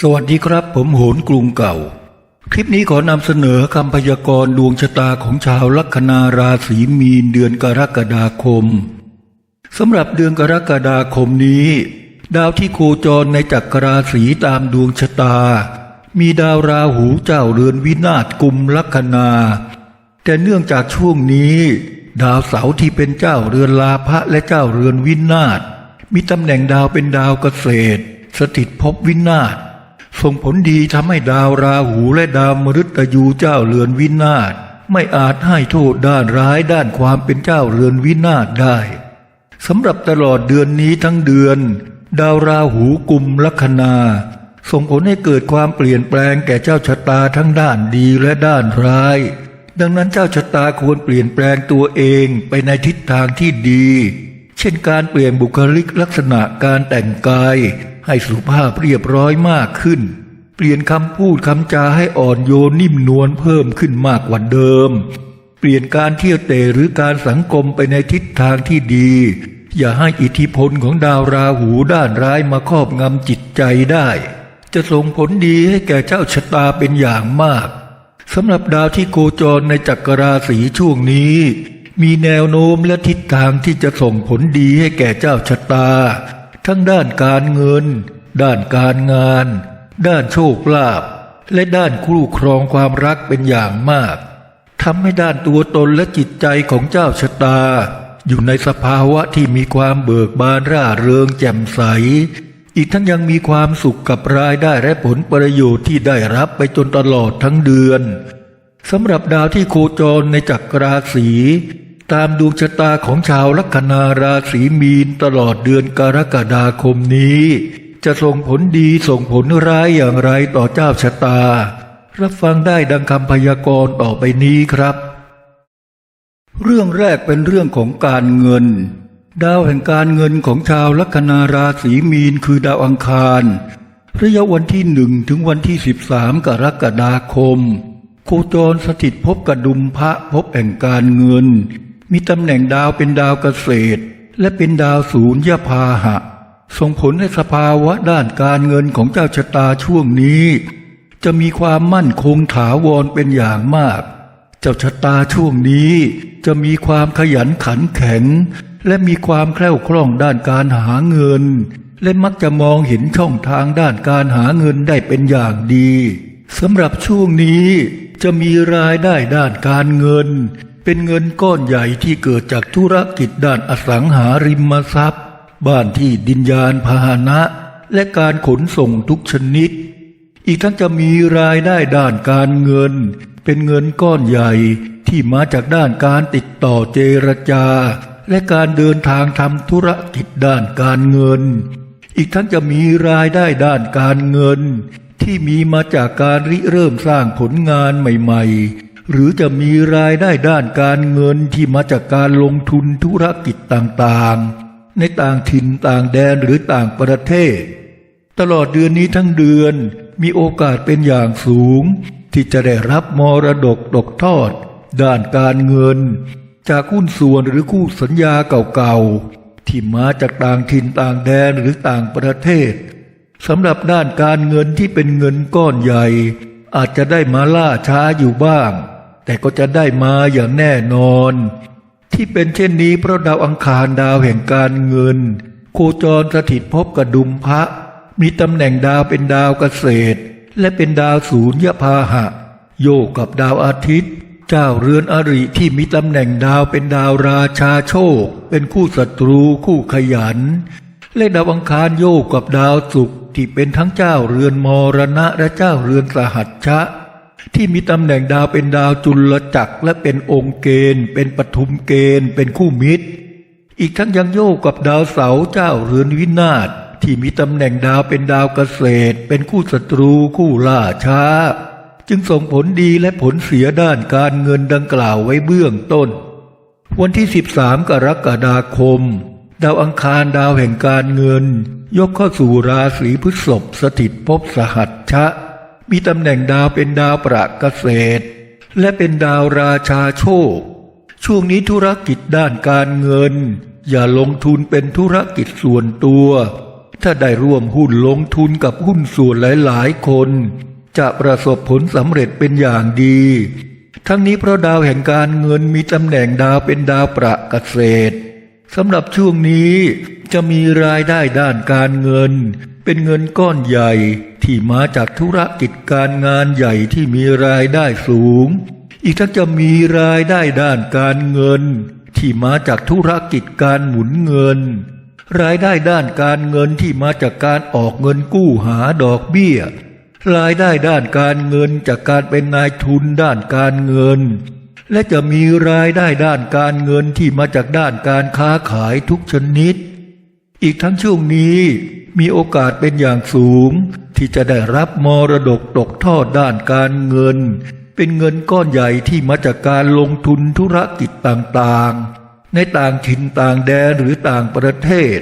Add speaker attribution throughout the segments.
Speaker 1: สวัสดีครับ ผมโหนกรุงเก่า คลิปนี้ขอนำเสนอคำพยากรณ์ดวงชะตาของชาวลัคนาราศีมีนเดือนกรกฎาคมสำหรับเดือนกรกฎาคมนี้ ดาวที่โคจรในจักรราศีตามดวงชะตา มีดาวราหูเจ้าเรือนวินาศกุมลัคนา แต่เนื่องจากช่วงนี้ ดาวเสาที่เป็นเจ้าเรือนลาภะและเจ้าเรือนวินาศมีตำแหน่งดาวเป็นดาวเกษตร สถิตภพวินาศ ส่งผลดีทำให้ดาวราหูและดาวมฤตยูเจ้าเรือนวินาศไม่อาจให้โทษด้านร้ายด้านความเป็นเจ้าเรือนวินาศได้สำหรับตลอดเดือนนี้ทั้งเดือน ดาวราหูกุมลัคนา ส่งผลให้เกิดความเปลี่ยนแปลงแก่เจ้าชะตาทั้งด้านดีและด้านร้าย ดังนั้นเจ้าชะตาควรเปลี่ยนแปลงตัวเองไปในทิศทางที่ดี เช่นการเปลี่ยนบุคลิกลักษณะการแต่งกาย ให้สุภาพเรียบร้อยมากขึ้น เปลี่ยนคำพูดคำจาให้อ่อนโยนนิ่มนวลเพิ่มขึ้นมากกว่าเดิม เปลี่ยนการเที่ยวเตะหรือการสังคมไปในทิศทางที่ดี อย่าให้อิทธิพลของดาวราหูด้านร้ายมาครอบงำจิตใจได้ จะส่งผลดีให้แก่เจ้าชะตาเป็นอย่างมากสำหรับดาวที่โคจรในจักรราศีช่วงนี้ มีแนวโน้มและทิศทางที่จะส่งผลดีให้แก่เจ้าชะตา ทั้งด้านการเงิน ด้านการงาน ด้านโชคลาภและด้านคู่ครองความรักเป็นอย่างมากทำให้ด้านตัวตนและจิตใจของเจ้าชะตา อยู่ในสภาวะที่มีความเบิกบานร่าเริงแจ่มใส อีกทั้งยังมีความสุขกับรายได้และผลประโยชน์ที่ได้รับไปจนตลอดทั้งเดือนสำหรับดาวที่โคจรในจักรราศี ตามดวงชะตาของชาวลัคนาราศีมีนตลอดเดือนกรกฎาคมนี้ จะส่งผลดีส่งผลร้ายอย่างไรต่อเจ้าชะตา รับฟังได้ดังคำพยากรณ์ต่อไปนี้ครับ เรื่องแรกเป็นเรื่องของการเงิน ดาวแห่งการเงินของชาวลัคนาราศีมีนคือดาวอังคารระยะวันที่หนึ่งถึงวันที่สิบสามกรกฎาคมโคจรสถิตภพกระดุมพระภพแห่งการเงิน มีตำแหน่งดาวเป็นดาวเกษตร และเป็นดาวศูนย์ยพาหะ ส่งผลให้สภาวะด้านการเงินของเจ้าชะตาช่วงนี้ จะมีความมั่นคงถาวรเป็นอย่างมาก เจ้าชะตาช่วงนี้จะมีความขยันขันแข็ง และมีความแคล่วคล่องด้านการหาเงิน และมักจะมองเห็นช่องทางด้านการหาเงินได้เป็นอย่างดีสำหรับช่วงนี้จะมีรายได้ด้านการเงิน เป็นเงินก้อนใหญ่ที่เกิดจากธุรกิจด้านอสังหาริมทรัพย์ บ้านที่ดินยานพาหนะ และการขนส่งทุกชนิด อีกทั้งจะมีรายได้ด้านการเงิน เป็นเงินก้อนใหญ่ที่มาจากด้านการติดต่อเจรจา และการเดินทางทำธุรกิจด้านการเงิน อีกทั้งจะมีรายได้ด้านการเงิน ที่มีมาจากการริเริ่มสร้างผลงานใหม่ ๆ หรือจะมีรายได้ด้านการเงินที่มาจากการลงทุนธุรกิจต่างๆ ในต่างถิ่นต่างแดนหรือต่างประเทศ ตลอดเดือนนี้ทั้งเดือนมีโอกาสเป็นอย่างสูง ที่จะได้รับมรดกตกทอด ด้านการเงิน จากหุ้นส่วนหรือคู่สัญญาเก่าๆ ที่มาจากต่างถิ่นต่างแดนหรือต่างประเทศสำหรับด้านการเงินที่เป็นเงินก้อนใหญ่ อาจจะได้มาล่าช้าอยู่บ้าง แต่ก็จะได้มาอย่างแน่นอน ที่เป็นเช่นนี้เพราะดาวอังคารดาวแห่งการเงิน โคจรสถิตภพกระดุมพระ มีตำแหน่งดาวเป็นดาวเกษตร และเป็นดาวศูนย์ยพาหะ โยกกับดาวอาทิตย์ เจ้าเรือนอริที่มีตำแหน่งดาวเป็นดาวราชาโชค เป็นคู่ศัตรูคู่ขยัน และดาวอังคารโยกกับดาวศุกร์ที่เป็นทั้งเจ้าเรือนมรณะและเจ้าเรือนสหัชชะ ที่มีตำแหน่งดาวเป็นดาวจุลจักรและเป็นองค์เกณฑ์ เป็นปฐุมเกณฑ์ เป็นคู่มิตร อีกทั้งยังโยกกับดาวเสาเจ้าเรือนวินาศที่มีตำแหน่งดาวเป็นดาวเกษตร เป็นคู่ศัตรูคู่ล่าช้า จึงส่งผลดีและผลเสียด้านการเงินดังกล่าวไว้เบื้องต้น วันที่ 13 กรกฎาคม ดาวอังคารดาวแห่งการเงิน ยกเข้าสู่ราศีพฤษภสถิตภพสหัชชะ มีตำแหน่งดาวเป็นดาวประเกษตร และเป็นดาวราชาโชค ช่วงนี้ธุรกิจด้านการเงิน อย่าลงทุนเป็นธุรกิจส่วนตัว ถ้าได้ร่วมหุ้นลงทุนกับหุ้นส่วนหลายๆ คน จะประสบผลสำเร็จเป็นอย่างดี ทั้งนี้เพราะดาวแห่งการเงินมีตำแหน่งดาวเป็นดาวประเกษตรสำหรับช่วงนี้จะมีรายได้ด้านการเงิน เป็นเงินก้อนใหญ่ ที่มาจากธุรกิจการงานใหญ่ที่มีรายได้สูง อีกทั้งจะมีรายได้ด้านการเงิน ที่มาจากธุรกิจการหมุนเงิน รายได้ด้านการเงินที่มาจากการออกเงินกู้หาดอกเบี้ย รายได้ด้านการเงินจากการเป็นนายทุนด้านการเงิน และจะมีรายได้ด้านการเงินที่มาจากด้านการค้าขายทุกชนิด อีกทั้งช่วงนี้มีโอกาสเป็นอย่างสูง ที่จะได้รับมรดกตกทอดด้านการเงิน เป็นเงินก้อนใหญ่ที่มาจากการลงทุนธุรกิจต่างๆ ในต่างถิ่นต่างแดนหรือต่างประเทศ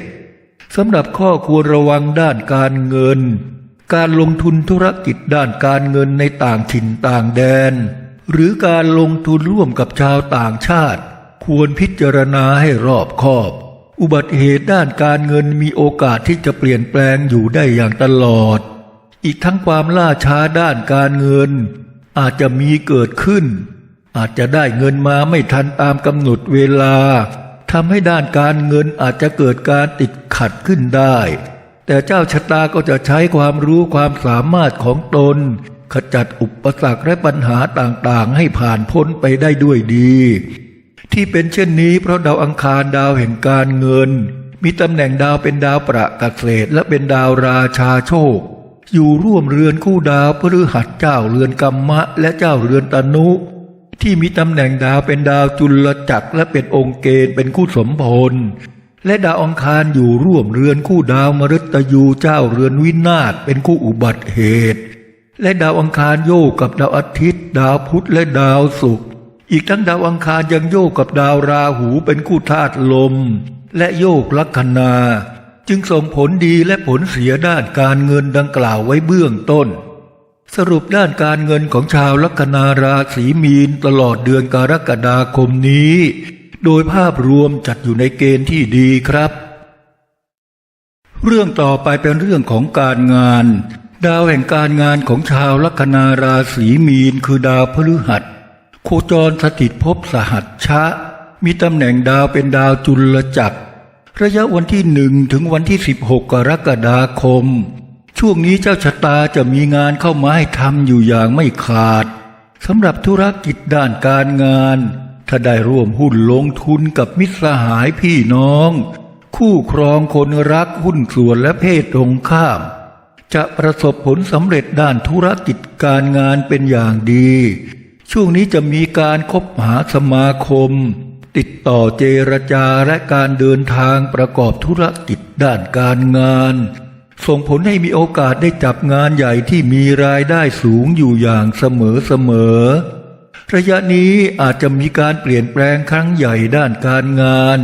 Speaker 1: สำหรับข้อควรระวังด้านการเงิน การลงทุนธุรกิจด้านการเงินในต่างถิ่นต่างแดน หรือการลงทุนร่วมกับชาวต่างชาติ ควรพิจารณาให้รอบคอบ อุบัติเหตุด้านการเงินมีโอกาสที่จะเปลี่ยนแปลงอยู่ได้อย่างตลอด อีกทั้งความล่าช้าด้านการเงิน อาจจะมีเกิดขึ้น อาจจะได้เงินมาไม่ทันตามกำหนดเวลาทำให้ด้านการเงินอาจจะเกิดการติดขัดขึ้นได้ แต่เจ้าชะตาก็จะใช้ความรู้ความสามารถของตน ขจัดอุปสรรคและปัญหาต่างๆ ให้ผ่านพ้นไปได้ด้วยดี ที่เป็นเช่นนี้เพราะดาวอังคารดาวแห่งการเงิน มีตำแหน่งดาวเป็นดาวประเกษตรและเป็นดาวราชาโชค อยู่ร่วมเรือนคู่ดาวพฤหัสเจ้าเรือนกัมมะ และเจ้าเรือนตนุ ที่มีตำแหน่งดาวเป็นดาวจุลจักรและเป็นองค์เกณฑ์เป็นคู่สมพลและดาวอังคารอยู่ร่วมเรือนคู่ดาวมฤตยูเจ้าเรือนวินาศเป็นคู่อุบัติเหตุ และดาวอังคารโยกกับดาวอาทิตย์ ดาวพุธและดาวศุกร์ อีกทั้งดาวอังคารยังโยกกับดาวราหูเป็นคู่ธาตุลม และโยกลัคนา จึงส่งผลดีและผลเสียด้านการเงินดังกล่าวไว้เบื้องต้น สรุปด้านการเงินของชาวลัคนาราศีมีนตลอดเดือนกรกฎาคมนี้ โดยภาพรวมจัดอยู่ในเกณฑ์ที่ดีครับ เรื่องต่อไปเป็นเรื่องของการงาน ดาวแห่งการงานของชาวลัคนาราศีมีนคือดาวพฤหัส โคจรสถิตภพสหัสชะ มีตำแหน่งดาวเป็นดาวจุลจักร ระยะวันที่หนึ่งถึงวันที่ 16 กรกฎาคม ช่วงนี้เจ้าชะตาจะมีงานเข้ามาให้ทำอยู่อย่างไม่ขาดสำหรับธุรกิจด้านการงาน ถ้าได้ร่วมหุ้นลงทุนกับมิตรสหายพี่น้อง คู่ครองคนรักหุ้นส่วนและเพศตรงข้าม จะประสบผลสำเร็จด้านธุรกิจการงานเป็นอย่างดี ช่วงนี้จะมีการคบหาสมาคม ติดต่อเจรจาและการเดินทางประกอบธุรกิจด้านการงาน ส่งผลให้มีโอกาสได้จับงานใหญ่ที่มีรายได้สูงอยู่อย่างเสมอเสมอระยะนี้อาจจะมีการเปลี่ยนแปลงครั้งใหญ่ด้านการงาน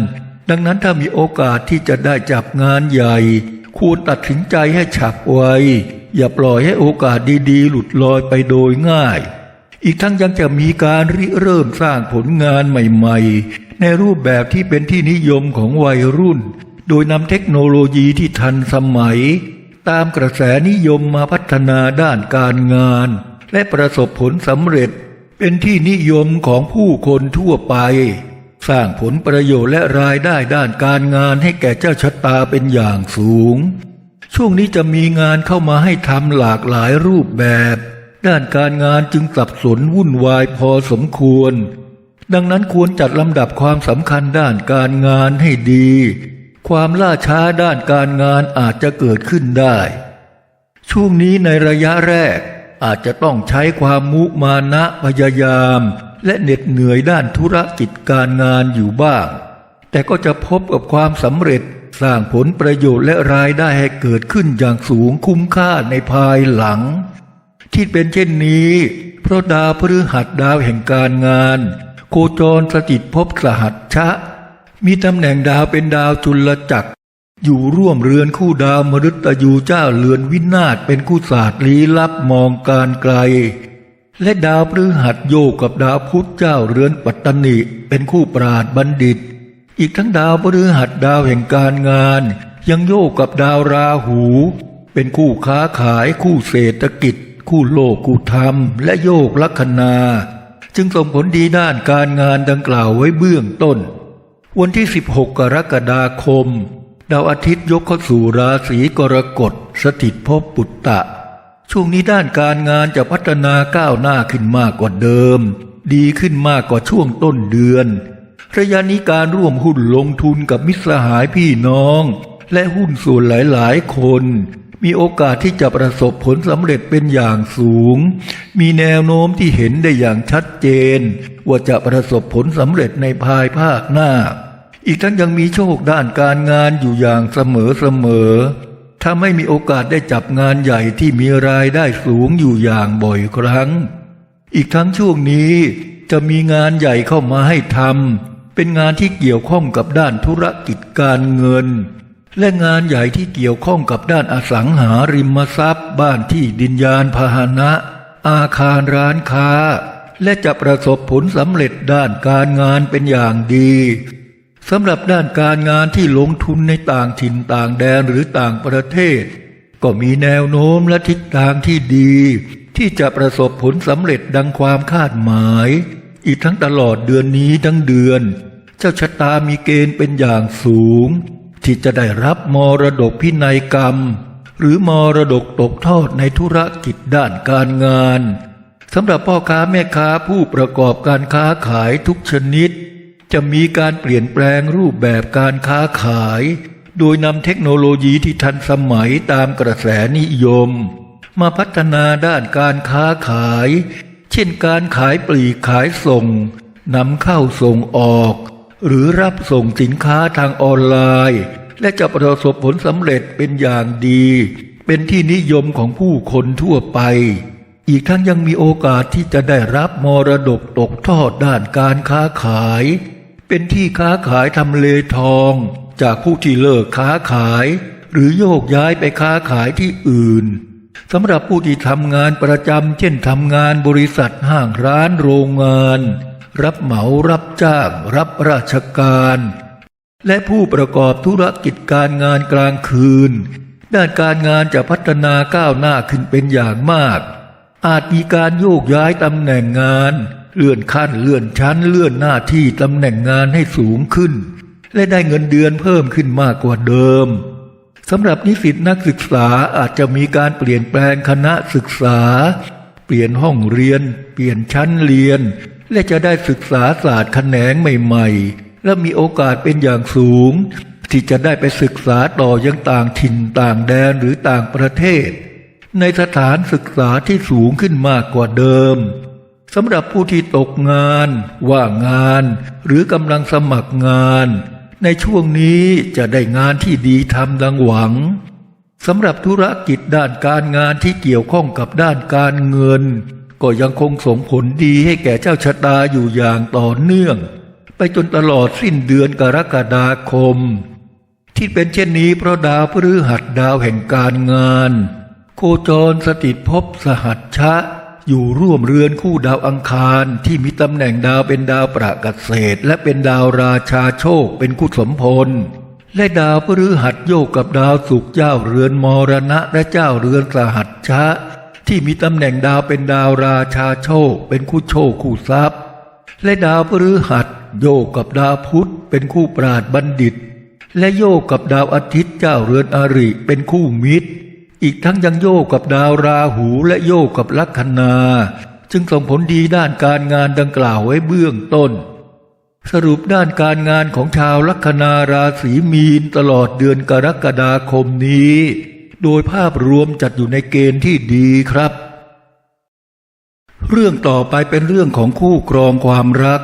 Speaker 1: ดังนั้นถ้ามีโอกาสที่จะได้จับงานใหญ่ ควรตัดสินใจให้ฉับไว อย่าปล่อยให้โอกาสดีๆ หลุดลอยไปโดยง่าย อีกทั้งยังจะมีการริเริ่มสร้างผลงานใหม่ๆ ในรูปแบบที่เป็นที่นิยมของวัยรุ่น โดยนำเทคโนโลยีที่ทันสมัย ตามกระแสนิยมมาพัฒนาด้านการงาน และประสบผลสำเร็จ เป็นที่นิยมของผู้คนทั่วไป สร้างผลประโยชน์และรายได้ด้านการงานให้แก่เจ้าชะตาเป็นอย่างสูง ช่วงนี้จะมีงานเข้ามาให้ทำหลากหลายรูปแบบ ด้านการงานจึงสับสนวุ่นวายพอสมควร ดังนั้นควรจัดลำดับความสำคัญด้านการงานให้ดี ความล่าช้าด้านการงานอาจจะเกิดขึ้นได้ ช่วงนี้ในระยะแรกอาจจะต้องใช้ความมุมานะพยายาม และเหน็ดเหนื่อยด้านธุรกิจการงานอยู่บ้าง แต่ก็จะพบกับความสำเร็จสร้างผลประโยชน์และรายได้ให้เกิดขึ้นอย่างสูงคุ้มค่าในภายหลัง ที่เป็นเช่นนี้ เพราะดาวพฤหัสดาวแห่งการงาน โคจรสถิตภพสหัสชะ มีตำแหน่งดาวเป็นดาวจุลจักร อยู่ร่วมเรือนคู่ดาวมฤตยูเจ้าเรือนวินาศเป็นคู่ศาสตร์ลี้ลับมองการไกล และดาวพฤหัสโยกกับดาวพุธเจ้าเรือนปัตตนิเป็นคู่ปราดบัณฑิต อีกทั้งดาวพฤหัสดาวแห่งการงาน ยังโยกกับดาวราหูเป็นคู่ค้าขายคู่เศรษฐกิจ คู่โลกคู่ธรรม และโยกลัคนา จึงส่งผลดีด้านการงานดังกล่าวไว้เบื้องต้น วันที่ 16 กรกฎาคม ดาวอาทิตย์ยกเข้าสู่ราศีกรกฎสถิตภพปุตตะ ช่วงนี้ด้านการงานจะพัฒนาก้าวหน้าขึ้นมากกว่าเดิม ดีขึ้นมากกว่าช่วงต้นเดือนระยะนี้การร่วมหุ้นลงทุนกับมิตรสหายพี่น้อง และหุ้นส่วนหลายๆ คน มีโอกาสที่จะประสบผลสำเร็จเป็นอย่างสูง มีแนวโน้มที่เห็นได้อย่างชัดเจน ว่าจะประสบผลสำเร็จในภายภาคหน้า อีกทั้งยังมีโชคด้านการงานอยู่อย่างเสมอเสมอถ้าไม่มีโอกาสได้จับงานใหญ่ที่มีรายได้สูงอยู่อย่างบ่อยครั้ง อีกทั้งช่วงนี้จะมีงานใหญ่เข้ามาให้ทำเป็นงานที่เกี่ยวข้องกับด้านธุรกิจการเงิน และงานใหญ่ที่เกี่ยวข้องกับด้านอสังหาริมทรัพย์ บ้านที่ดินยานพาหนะ อาคารร้านค้า และจะประสบผลสำเร็จด้านการงานเป็นอย่างดีสำหรับด้านการงานที่ลงทุนในต่างถิ่นต่างแดนหรือต่างประเทศ ก็มีแนวโน้มและทิศทางที่ดี ที่จะประสบผลสำเร็จดังความคาดหมาย อีกทั้งตลอดเดือนนี้ทั้งเดือน เจ้าชะตามีเกณฑ์เป็นอย่างสูง ที่จะได้รับมรดกพินัยกรรม หรือมรดกตกทอดในธุรกิจด้านการงานสำหรับพ่อค้าแม่ค้าผู้ประกอบการค้าขายทุกชนิด จะมีการเปลี่ยนแปลงรูปแบบการค้าขาย โดยนำเทคโนโลยีที่ทันสมัยตามกระแสนิยม มาพัฒนาด้านการค้าขาย เช่นการขายปลีกขายส่งนำเข้าส่งออก หรือรับส่งสินค้าทางออนไลน์ และจะประสบผลสำเร็จเป็นอย่างดี เป็นที่นิยมของผู้คนทั่วไป อีกทั้งยังมีโอกาสที่จะได้รับมรดกตกทอดด้านการค้าขาย เป็นที่ค้าขายทำเลทอง จากผู้ที่เลิกค้าขาย หรือโยกย้ายไปค้าขายที่อื่นสำหรับผู้ที่ทำงานประจำเช่นทำงานบริษัทห้างร้านโรงงาน รับเหมารับจ้าง รับราชการ และผู้ประกอบธุรกิจการงานกลางคืน ด้านการงานจะพัฒนาก้าวหน้าขึ้นเป็นอย่างมาก อาจมีการโยกย้ายตำแหน่งงาน เลื่อนขั้นเลื่อนชั้นเลื่อนหน้าที่ตำแหน่งงานให้สูงขึ้น และได้เงินเดือนเพิ่มขึ้นมากกว่าเดิมสำหรับนิสิตนักศึกษาอาจจะมีการเปลี่ยนแปลงคณะศึกษา เปลี่ยนห้องเรียน เปลี่ยนชั้นเรียน และจะได้ศึกษาศาสตร์แขนงใหม่ ๆ และมีโอกาสเป็นอย่างสูง ที่จะได้ไปศึกษาต่อยังต่างถิ่นต่างแดนหรือต่างประเทศ ในสถานศึกษาที่สูงขึ้นมากกว่าเดิมสำหรับผู้ที่ตกงาน ว่างงาน หรือกำลังสมัครงาน ในช่วงนี้จะได้งานที่ดีทำดังหวังสำหรับธุรกิจด้านการงานที่เกี่ยวข้องกับด้านการเงิน ก็ยังคงส่งผลดีให้แก่เจ้าชะตาอยู่อย่างต่อเนื่อง ไปจนตลอดสิ้นเดือนกรกฎาคม ที่เป็นเช่นนี้เพราะดาวพฤหัสดาวแห่งการงาน โคจรสถิตภพสหัชชะ อยู่ร่วมเรือนคู่ดาวอังคารที่มีตำแหน่งดาวเป็นดาวประกเษตและเป็นดาวราชาโชคเป็นคู่สมพลและดาวพฤหัสโยกกับดาวศุกเจ้าเรือนมรณะและเจ้าเรือนสหัชชะ ที่มีตำแหน่งดาวเป็นดาวราชาโชค เป็นคู่โชคคู่ทรัพย์ และดาวพฤหัสโยกกับดาวพุธเป็นคู่ปราดบัณฑิต และโยกกับดาวอาทิตย์เจ้าเรือนอริเป็นคู่มิตร อีกทั้งยังโยกกับดาวราหูและโยกกับลัคนาจึงส่งผลดีด้านการงานดังกล่าวไว้เบื้องต้น สรุปด้านการงานของชาวลัคนาราศีมีนตลอดเดือนกรกฎาคมนี้ โดยภาพรวมจัดอยู่ในเกณฑ์ที่ดีครับ เรื่องต่อไปเป็นเรื่องของคู่ครองความรัก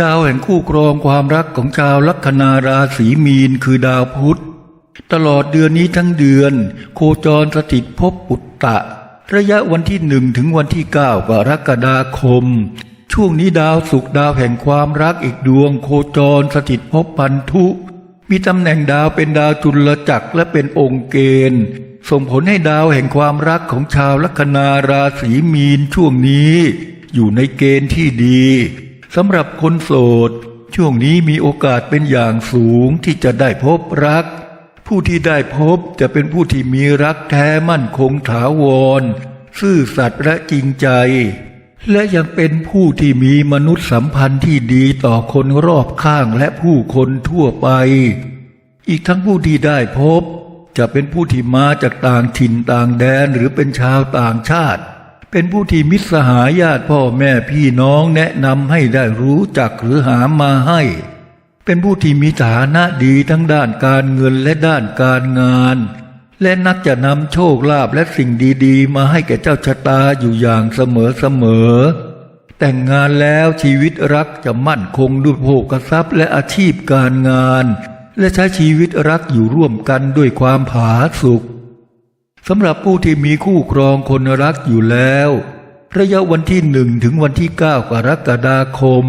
Speaker 1: ดาวแห่งคู่ครองความรักของชาวลัคนาราศีมีนคือดาวพุธ ตลอดเดือนนี้ทั้งเดือน โคจรสถิตภพปุตตะ ระยะวันที่หนึ่งถึงวันที่เก้ากรกฎาคม ช่วงนี้ดาวศุกดาวแห่งความรักอีกดวง โคจรสถิตภพพันธุ มีตำแหน่งดาวเป็นดาวจุลจักรและเป็นองค์เกณฑ์ ส่งผลให้ดาวแห่งความรักของชาวลัคนาราศีมีนช่วงนี้ อยู่ในเกณฑ์ที่ดีสำหรับคนโสด ช่วงนี้มีโอกาสเป็นอย่างสูงที่จะได้พบรัก ผู้ที่ได้พบจะเป็นผู้ที่มีรักแท้มั่นคงถาวร ซื่อสัตย์และจริงใจ และยังเป็นผู้ที่มีมนุษยสัมพันธ์ที่ดีต่อคนรอบข้างและผู้คนทั่วไป อีกทั้งผู้ที่ได้พบ จะเป็นผู้ที่มาจากต่างถิ่นต่างแดนหรือเป็นชาวต่างชาติ เป็นผู้ที่มิตรสหายญาติพ่อแม่พี่น้องแนะนำให้ได้รู้จักหรือหามาให้ เป็นผู้ที่มีฐานะดีทั้งด้านการเงินและด้านการงาน และนักจะนำโชคลาภและสิ่งดี ๆ มาให้แก่เจ้าชะตาอยู่อย่างเสมอๆแต่งงานแล้วชีวิตรักจะมั่นคงด้วยโภคทรัพย์และอาชีพการงาน และใช้ชีวิตรักอยู่ร่วมกันด้วยความผาสุกสำหรับผู้ที่มีคู่ครองคนรักอยู่แล้ว ระยะวันที่หนึ่งถึงวันที่เก้ากรกฎาคม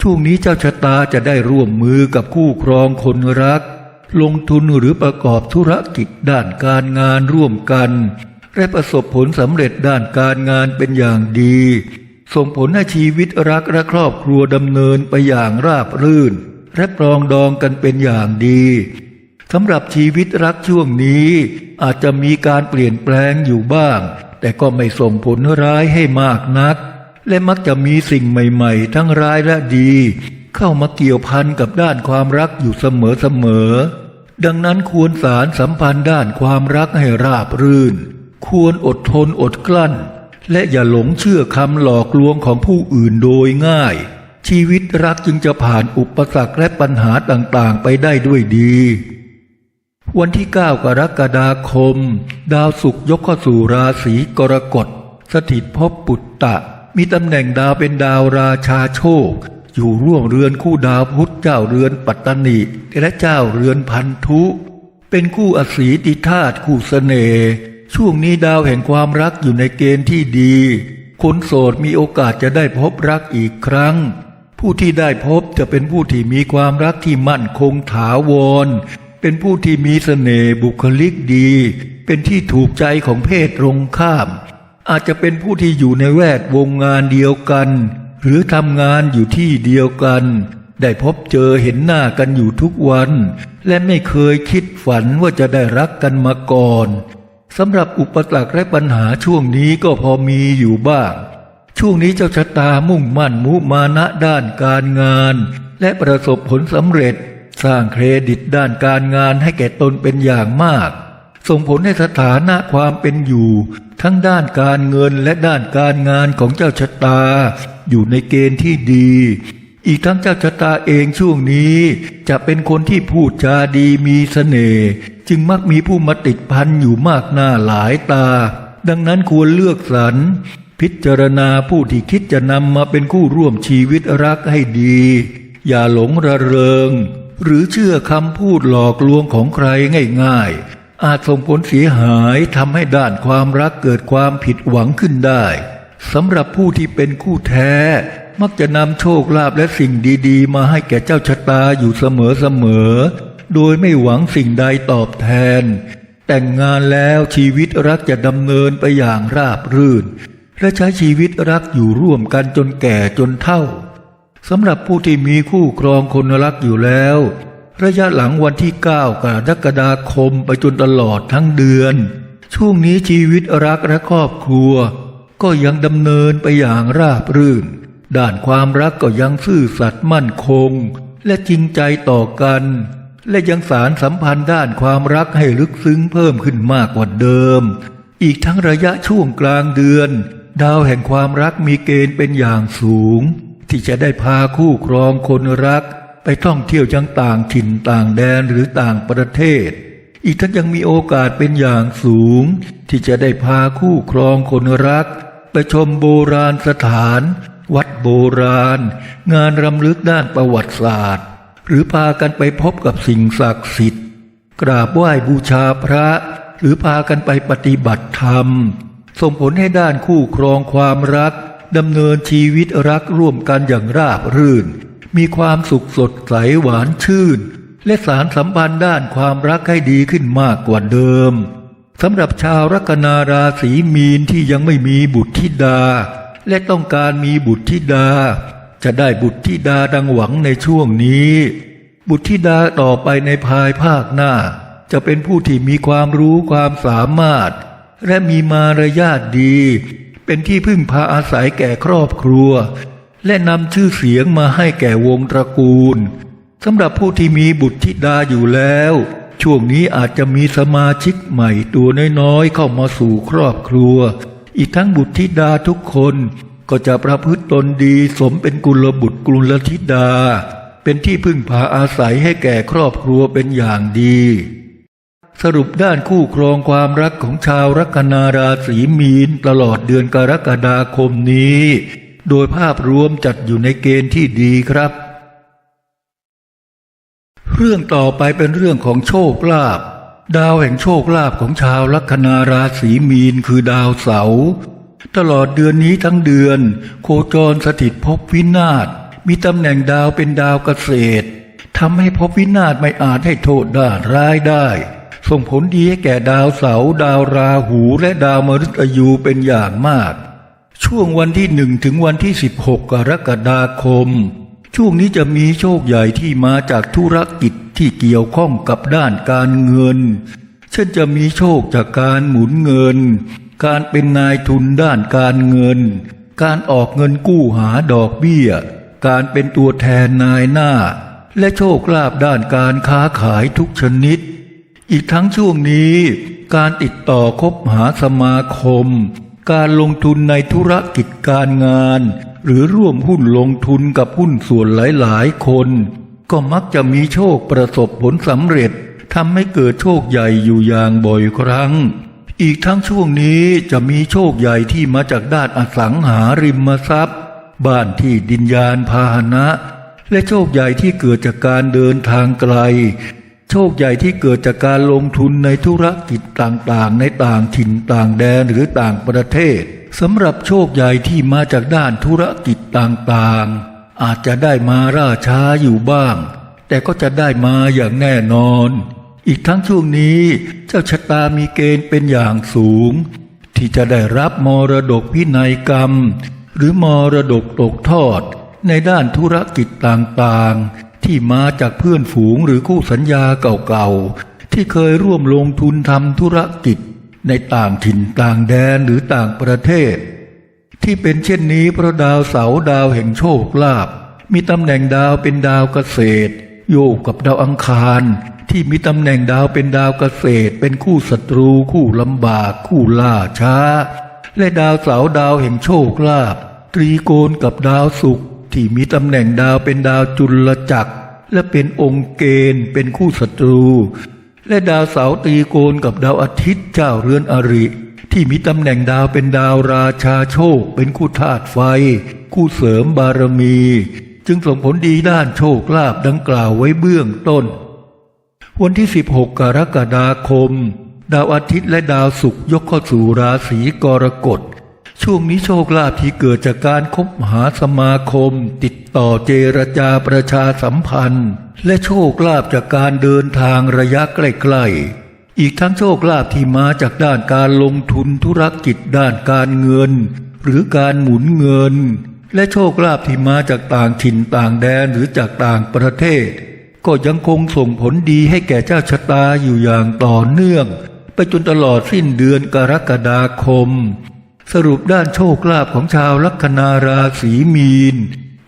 Speaker 1: ช่วงนี้เจ้าชะตาจะได้ร่วมมือกับคู่ครองคนรัก ลงทุนหรือประกอบธุรกิจด้านการงานร่วมกัน และประสบผลสำเร็จด้านการงานเป็นอย่างดี ส่งผลให้ชีวิตรักและครอบครัวดำเนินไปอย่างราบรื่น และปรองดองกันเป็นอย่างดีสำหรับชีวิตรักช่วงนี้อาจจะมีการเปลี่ยนแปลงอยู่บ้าง แต่ก็ไม่ส่งผลร้ายให้มากนัก และมักจะมีสิ่งใหม่ๆ ทั้งร้ายและดี เข้ามาเกี่ยวพันกับด้านความรักอยู่เสมอๆ ดังนั้นควรสารสัมพันธ์ด้านความรักให้ราบรื่น ควรอดทนอดกลั้น และอย่าหลงเชื่อคำหลอกลวงของผู้อื่นโดยง่าย ชีวิตรักจึงจะผ่านอุปสรรคและปัญหาต่างๆ ไปได้ด้วยดี วันที่ 9 กรกฎาคม ดาวศุกร์ยกเข้าสู่ราศีกรกฎ สถิตภพปุตตะ มีตำแหน่งดาวเป็นดาวราชาโชค อยู่ร่วมเรือนคู่ดาวพุทธเจ้าเรือนปัตตนิและเจ้าเรือนพันธุ เป็นคู่อสีติธาตุคู่เสน่ห์ช่วงนี้ดาวแห่งความรักอยู่ในเกณฑ์ที่ดี คนโสดมีโอกาสจะได้พบรักอีกครั้ง ผู้ที่ได้พบจะเป็นผู้ที่มีความรักที่มั่นคงถาวร เป็นผู้ที่มีเสน่ห์บุคลิกดี เป็นที่ถูกใจของเพศตรงข้าม อาจจะเป็นผู้ที่อยู่ในแวดวงงานเดียวกัน หรือทำงานอยู่ที่เดียวกัน ได้พบเจอเห็นหน้ากันอยู่ทุกวัน และไม่เคยคิดฝันว่าจะได้รักกันมาก่อนสำหรับอุปสรรคและปัญหาช่วงนี้ก็พอมีอยู่บ้าง ช่วงนี้เจ้าชะตามุ่งมั่นมุมานะด้านการงาน และประสบผลสำเร็จ สร้างเครดิตด้านการงานให้แก่ตนเป็นอย่างมาก ส่งผลให้สถานะความเป็นอยู่ ทั้งด้านการเงินและด้านการงานของเจ้าชะตา อยู่ในเกณฑ์ที่ดี อีกทั้งเจ้าชะตาเองช่วงนี้ จะเป็นคนที่พูดจาดีมีเสน่ห์จึงมักมีผู้มาติดพันอยู่มากหน้าหลายตา ดังนั้นควรเลือกสรรพิจารณาผู้ที่คิดจะนำมาเป็นคู่ร่วมชีวิตรักให้ดี อย่าหลงระเริง หรือเชื่อคำพูดหลอกลวงของใครง่ายๆ อาจส่งผลเสียหายทำให้ด้านความรักเกิดความผิดหวังขึ้นได้สำหรับผู้ที่เป็นคู่แท้ มักจะนำโชคลาภและสิ่งดีๆ มาให้แก่เจ้าชะตาอยู่เสมอๆ โดยไม่หวังสิ่งใดตอบแทน แต่งงานแล้วชีวิตรักจะดำเนินไปอย่างราบรื่น และใช้ชีวิตรักอยู่ร่วมกันจนแก่จนเฒ่าสำหรับผู้ที่มีคู่ครองคนรักอยู่แล้ว ระยะหลังวันที่ 9 กรกฎาคมไปจนตลอดทั้งเดือน ช่วงนี้ชีวิตรักและครอบครัว ก็ยังดำเนินไปอย่างราบรื่น ด้านความรักก็ยังซื่อสัตย์มั่นคง และจริงใจต่อกัน และยังสารสัมพันธ์ด้านความรักให้ลึกซึ้งเพิ่มขึ้นมากกว่าเดิม อีกทั้งระยะช่วงกลางเดือน ดาวแห่งความรักมีเกณฑ์เป็นอย่างสูง ที่จะได้พาคู่ครองคนรัก ไปท่องเที่ยวยังต่างถิ่นต่างแดนหรือต่างประเทศ อีกทั้งยังมีโอกาสเป็นอย่างสูง ที่จะได้พาคู่ครองคนรัก ไปชมโบราณสถาน วัดโบราณ งานรำลึกด้านประวัติศาสตร์ หรือพากันไปพบกับสิ่งศักดิ์สิทธิ์ กราบไหว้บูชาพระ หรือพากันไปปฏิบัติธรรม ส่งผลให้ด้านคู่ครองความรักดำเนินชีวิตรักร่วมกันอย่างราบรื่น มีความสุขสดใสหวานชื่น และสารสัมพันธ์ด้านความรักให้ดีขึ้นมากกว่าเดิมสำหรับชาวลัคนาราศีมีนที่ยังไม่มีบุตรธิดา และต้องการมีบุตรธิดา จะได้บุตรธิดาดังหวังในช่วงนี้ บุตรธิดาต่อไปในภายภาคหน้า จะเป็นผู้ที่มีความรู้ความสามารถ และมีมารยาทดี เป็นที่พึ่งพาอาศัยแก่ครอบครัว และนำชื่อเสียงมาให้แก่วงตระกูลสำหรับผู้ที่มีบุตรธิดาอยู่แล้ว ช่วงนี้อาจจะมีสมาชิกใหม่ตัวน้อยๆ เข้ามาสู่ครอบครัว อีกทั้งบุตรธิดาทุกคนก็จะประพฤติตนดีสมเป็นกุลบุตรกุลธิดา เป็นที่พึ่งพาอาศัยให้แก่ครอบครัวเป็นอย่างดี สรุปด้านคู่ครองความรักของชาวลัคนาราศีมีนตลอดเดือนกรกฎาคมนี้ โดยภาพรวมจัดอยู่ในเกณฑ์ที่ดีครับ เรื่องต่อไปเป็นเรื่องของโชคลาภดาวแห่งโชคลาภของชาวลัคนาราศีมีนคือดาวเสาร์ตลอดเดือนนี้ทั้งเดือน โคจรสถิตภพวินาศมีตำแหน่งดาวเป็นดาวเกษตรทำให้ภพวินาศไม่อาจให้โทษด้านร้ายได้ ส่งผลดีให้แก่ดาวเสาร์ดาวราหูและดาวมฤตยูเป็นอย่างมาก ช่วงวันที่หนึ่งถึงวันที่ 16 กรกฎาคม ช่วงนี้จะมีโชคใหญ่ที่มาจากธุรกิจที่เกี่ยวข้องกับด้านการเงิน เช่นจะมีโชคจากการหมุนเงิน การเป็นนายทุนด้านการเงิน การออกเงินกู้หาดอกเบี้ย การเป็นตัวแทนนายหน้า และโชคลาภด้านการค้าขายทุกชนิด อีกทั้งช่วงนี้ การติดต่อคบหาสมาคม การลงทุนในธุรกิจการงาน หรือร่วมหุ้นลงทุนกับหุ้นส่วนหลายๆ คน ก็มักจะมีโชคประสบผลสำเร็จทำให้เกิดโชคใหญ่อยู่อย่างบ่อยครั้ง อีกทั้งช่วงนี้จะมีโชคใหญ่ที่มาจากด้านอสังหาริมทรัพย์ บ้านที่ดินยานพาหนะ และโชคใหญ่ที่เกิดจากการเดินทางไกล โชคใหญ่ที่เกิดจากการลงทุนในธุรกิจต่างๆ ในต่างถิ่นต่างแดนหรือต่างประเทศสำหรับโชคใหญ่ที่มาจากด้านธุรกิจต่างๆ อาจจะได้มาล่าช้าอยู่บ้าง แต่ก็จะได้มาอย่างแน่นอน อีกทั้งช่วงนี้เจ้าชะตามีเกณฑ์เป็นอย่างสูง ที่จะได้รับมรดกพินัยกรรม หรือมรดกตกทอดในด้านธุรกิจต่างๆ ที่มาจากเพื่อนฝูงหรือคู่สัญญาเก่าๆ ที่เคยร่วมลงทุนทำธุรกิจ ในต่างถิ่นต่างแดนหรือต่างประเทศ ที่เป็นเช่นนี้เพราะดาวเสาดาวแห่งโชคลาภมีตำแหน่งดาวเป็นดาวเกษตร โยกกับดาวอังคาร ที่มีตำแหน่งดาวเป็นดาวเกษตร เป็นคู่ศัตรู คู่ลำบาก คู่ล่าช้า และดาวเสาดาวแห่งโชคลาภตรีโกณกับดาวศุกร์ ที่มีตำแหน่งดาวเป็นดาวจุลจักร และเป็นองค์เกณฑ์เป็นคู่ศัตรู และดาวเสาตีโกนกับดาวอาทิตย์เจ้าเรือนอริ ที่มีตำแหน่งดาวเป็นดาวราชาโชค เป็นคู่ธาตุไฟ คู่เสริมบารมี จึงส่งผลดีด้านโชคลาภดังกล่าวไว้เบื้องต้น วันที่ 16 กรกฎาคม ดาวอาทิตย์และดาวศุกร์ยกเข้าสู่ราศีกรกฎ ช่วงนี้โชคลาภที่เกิดจากการคบหาสมาคม ติดต่อเจรจาประชาสัมพันธ์ และโชคลาภจากการเดินทางระยะใกล้ๆ อีกทั้งโชคลาภที่มาจากด้านการลงทุนธุรกิจด้านการเงิน หรือการหมุนเงิน และโชคลาภที่มาจากต่างถิ่นต่างแดนหรือจากต่างประเทศ ก็ยังคงส่งผลดีให้แก่เจ้าชะตาอยู่อย่างต่อเนื่อง ไปจนตลอดสิ้นเดือนกรกฎาคม สรุปด้านโชคลาภของชาวลัคนาราศีมีน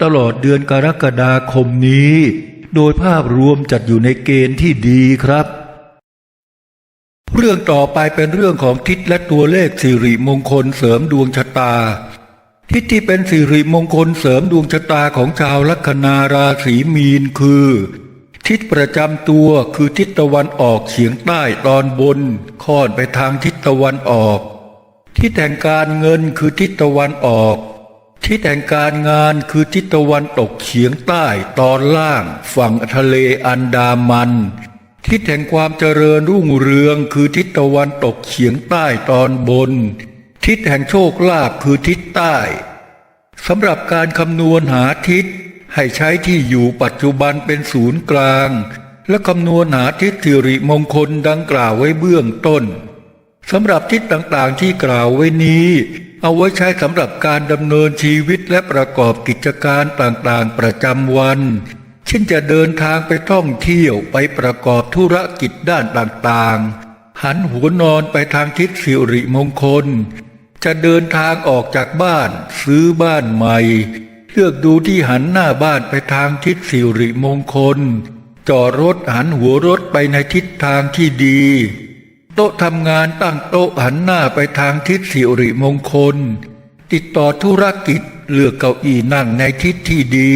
Speaker 1: ตลอดเดือนกรกฎาคมนี้ โดยภาพรวมจัดอยู่ในเกณฑ์ที่ดีครับ เรื่องต่อไปเป็นเรื่องของทิศและตัวเลขสิริมงคลเสริมดวงชะตา ทิศที่เป็นสิริมงคลเสริมดวงชะตาของชาวลัคนาราศีมีนคือ ทิศประจำตัวคือทิศตะวันออกเฉียงใต้ตอนบนค่อนไปทางทิศตะวันออก ทิศแห่งการเงินคือทิศตะวันออกทิศแห่งการงานคือทิศตะวันตกเฉียงใต้ตอนล่าง ฝั่งทะเลอันดามัน ทิศแห่งความเจริญรุ่งเรืองคือทิศตะวันตกเฉียงใต้ตอนบน ทิศแห่งโชคลาภคือทิศใต้สำหรับการคำนวณหาทิศ ให้ใช้ที่อยู่ปัจจุบันเป็นศูนย์กลาง และคำนวณหาทิศสิริมงคลดังกล่าวไว้เบื้องต้น สำหรับทิศต่างๆที่กล่าวไว้นี้ เอาไว้ใช้สำหรับการดำเนินชีวิตและประกอบกิจการต่างๆประจำวัน เช่นจะเดินทางไปท่องเที่ยวไปประกอบธุรกิจด้านต่างๆ หันหัวนอนไปทางทิศสิริมงคล จะเดินทางออกจากบ้าน ซื้อบ้านใหม่ เลือกดูที่หันหน้าบ้านไปทางทิศสิริมงคล จอดรถหันหัวรถไปในทิศทางที่ดี โต๊ะทำงานตั้งโต๊ะหันหน้าไปทางทิศสิริมงคล ติดต่อธุรกิจเลือกเก้าอี้นั่งในทิศที่ดี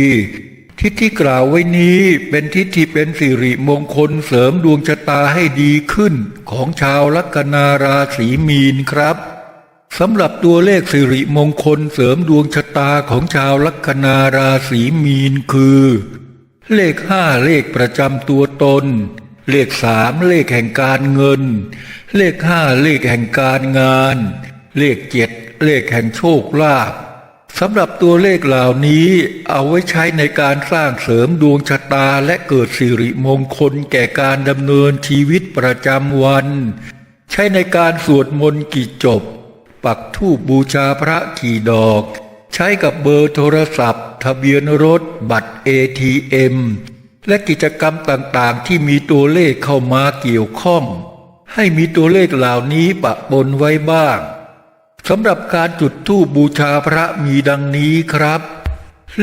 Speaker 1: ทิศที่กล่าวไว้นี้เป็นทิศที่เป็นสิริมงคลเสริมดวงชะตาให้ดีขึ้นของชาวลัคนาราศีมีนครับสำหรับตัวเลขสิริมงคลเสริมดวงชะตาของชาวลัคนาราศีมีนคือ เลขห้าเลขประจำตัวตน เลขสามเลขแห่งการเงิน เลขห้าเลขแห่งการงาน เลขเจ็ดเลขแห่งโชคลาภสำหรับตัวเลขเหล่านี้เอาไว้ใช้ในการสร้างเสริมดวงชะตาและเกิดสิริมงคลแก่การดำเนินชีวิตประจำวัน ใช้ในการสวดมนต์กี่จบ ปักธูปบูชาพระกี่ดอก ใช้กับเบอร์โทรศัพท์ ทะเบียนรถ บัตร ATM และกิจกรรมต่างๆ ที่มีตัวเลขเข้ามาเกี่ยวข้อง ให้มีตัวเลขเหล่านี้ปะปนไว้บ้างสำหรับการจุดธูปบูชาพระมีดังนี้ครับ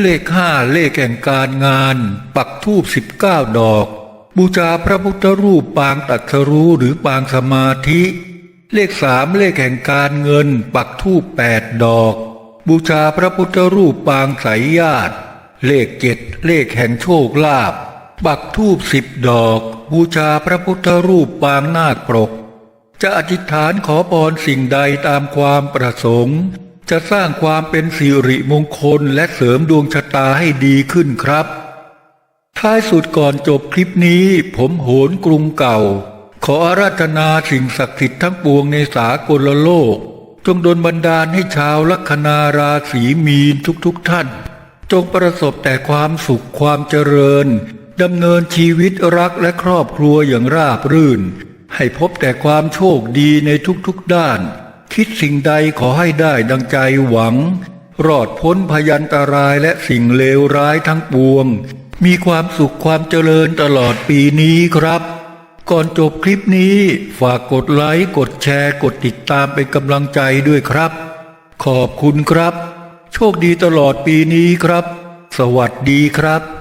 Speaker 1: เลขห้าเลขแห่งการงาน ปักธูปสิบเก้าดอก บูชาพระพุทธรูปปางตรัสรู้หรือปางสมาธิ เลขสามเลขแห่งการเงิน ปักธูปแปดดอก บูชาพระพุทธรูปปางไสยญาติ เลขเจ็ดเลขแห่งโชคลาภ ปักธูปสิบดอก บูชาพระพุทธรูปปางนาคปรก จะอธิษฐานขอพรสิ่งใดตามความประสงค์ จะสร้างความเป็นสิริมงคลและเสริมดวงชะตาให้ดีขึ้นครับ ท้ายสุดก่อนจบคลิปนี้ ผมโหนกรุงเก่า ขออาราธนาสิ่งศักดิ์สิทธิ์ทั้งปวงในสากลโลก จงดลบันดาลให้ชาวลัคนาราศีมีนทุกๆทท่าน จงประสบแต่ความสุขความเจริญ ดำเนินชีวิตรักและครอบครัวอย่างราบรื่น ให้พบแต่ความโชคดีในทุกๆด้าน คิดสิ่งใดขอให้ได้ดังใจหวัง รอดพ้นพยันตรายและสิ่งเลวร้ายทั้งปวง มีความสุขความเจริญตลอดปีนี้ครับ ก่อนจบคลิปนี้ ฝากกดไลค์กดแชร์กดติดตามเป็นกำลังใจด้วยครับ ขอบคุณครับ โชคดีตลอดปีนี้ครับ สวัสดีครับ